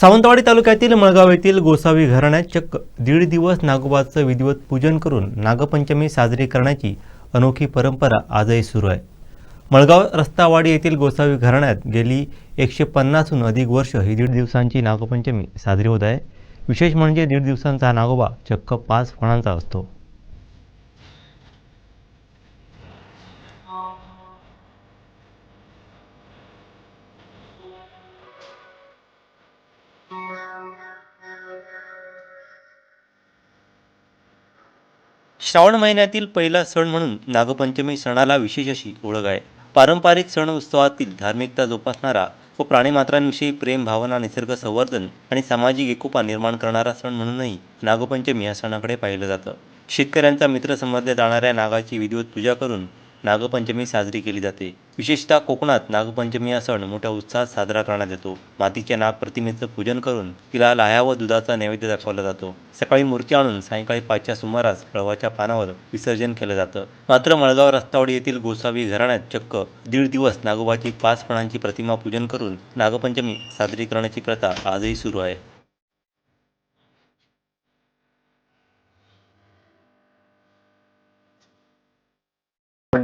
सावंतवाडी तालुक्यातील मळगाव येथील गोसावी घराण्यात चक्क दीड दिवस नागोबाचं विधिवत पूजन करून नागपंचमी साजरी करण्याची अनोखी परंपरा आजही सुरू आहे. मळगाव रस्तावाडी येथील गोसावी घराण्यात गेली एकशे पन्नासहून अधिक वर्ष ही दीड दिवसांची नागपंचमी साजरी होत आहे. विशेष म्हणजे दीड दिवसांचा हा नागोबा चक्क पाच फणांचा असतो. श्रावण महिन्यातील पहिला सण म्हणून नागपंचमी सणाला विशेष अशी ओळख आहे. पारंपरिक सण उत्सवातील धार्मिकता जोपासणारा व प्राणीमात्रांविषयी प्रेम भावना निसर्ग संवर्धन आणि सामाजिक एकोपा निर्माण करणारा सण म्हणूनही नागपंचमी या सणाकडे पाहिलं जातं. शेतकऱ्यांचा मित्र समजल्या जाणाऱ्या नागाची विधिवत पूजा करून नागपंचमी साजरी केली जाते. विशेषतः कोकणात नागपंचमी हा सण मोठ्या उत्साहात साजरा करण्यात येतो. मातीच्या नाग प्रतिमेचं पूजन करून तिला लाह्या व दुधाचा नैवेद्य दाखवला जातो. सकाळी मूर्ती आणून सायंकाळी पाचच्या सुमारास प्रवाच्या पानावर विसर्जन केलं जातं. मात्र मळगाव रस्तावडी येथील गोसावी घराण्यात चक्क दीड दिवस नागोबाची पाच फणांची प्रतिमा पूजन करून नागपंचमी साजरी करण्याची प्रथा आजही सुरू आहे.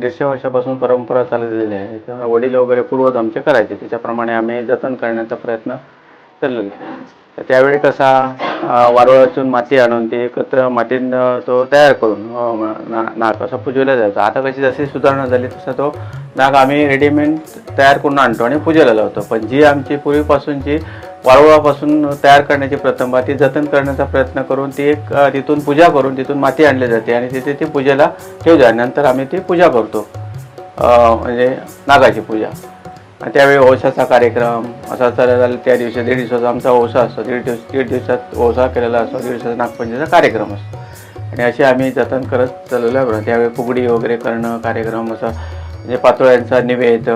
पण दीडशे वर्षापासून परंपरा चाललेली आहे. त्यामुळे वडील वगैरे पूर्वज आमचे करायचे. त्याच्याप्रमाणे आम्ही जतन करण्याचा प्रयत्न चाललेला आहे. तर त्यावेळी कसा अं, वारुळातून माती आणून ते एकत्र मातीनं तो तयार करून ना नाग असा पुजवला जायचा. आता कशी जशी सुधारणा झाली तसा तो नाग आम्ही रेडीमेड तयार करून आणतो आणि पूजेला लावतो. पण जी आमची पूर्वीपासूनची वाळवळापासून तयार करण्याची प्रथम ती जतन करण्याचा प्रयत्न करून ती एक तिथून पूजा करून तिथून माती आणली जाते आणि तिथे ती पूजेला ठेवली जाते नंतर आम्ही ती पूजा करतो. म्हणजे नागाची पूजा. त्यावेळी ओसाचा कार्यक्रम असा चालला त्या दिवशी दीड दिवसाचा आमचा ओसा असतो. दीड दिवस दीड दिवसात ओसा केलेला असतो. दीड दिवसाचा नागपंचमीचा कार्यक्रम असतो. आणि असे आम्ही जतन करत चाललेलो आहे त्यावेळी फुगडी वगैरे करणं कार्यक्रम असं म्हणजे पातोळ्यांचा निवेद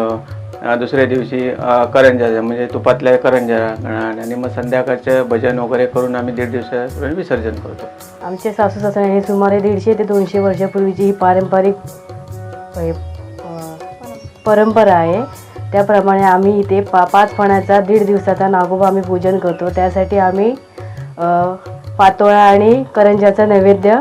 दुसऱ्या दिवशी करंजा म्हणजे तुपातल्या करंजा आणि मग संध्याकाळचे भजन वगैरे करून आम्ही दीड दिवसापर्यंत विसर्जन करतो. आमचे सासू सासरे हे सुमारे दीडशे ते दोनशे वर्षापूर्वीची ही पारंपरिक परंपरा आहे. त्याप्रमाणे आम्ही इथे पा पाच फणाचा दीड दिवसाचा नागोबा आम्ही पूजन करतो. त्यासाठी आम्ही पातोळा आणि करंजाचा नैवेद्य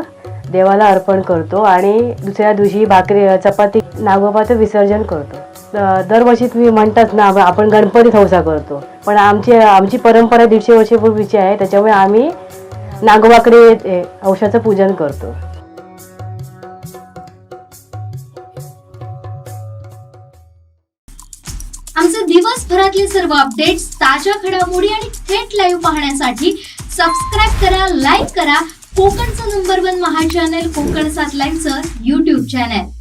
देवाला अर्पण करतो आणि दुसऱ्या दिवशी भाकरी चपाती नागोबाचं विसर्जन करतो. दरवर्षी तुम्ही म्हणतात ना आपण गणपती हौसा करतो. पण आमची आमची परंपरा दीडशे वर्षापूर्वीची आहे त्याच्यामुळे आम्ही नागवाकडे औषधाचं पूजन करतो. आमचे दिवसभरातले सर्व अपडेट्स ताज्या घडामोडी आणि थेट लाईव्ह पाहण्यासाठी सबस्क्राईब करा लाईक करा. कोकणचं number one Maha channel Kokan सात लाईव्हचं युट्यूब चॅनल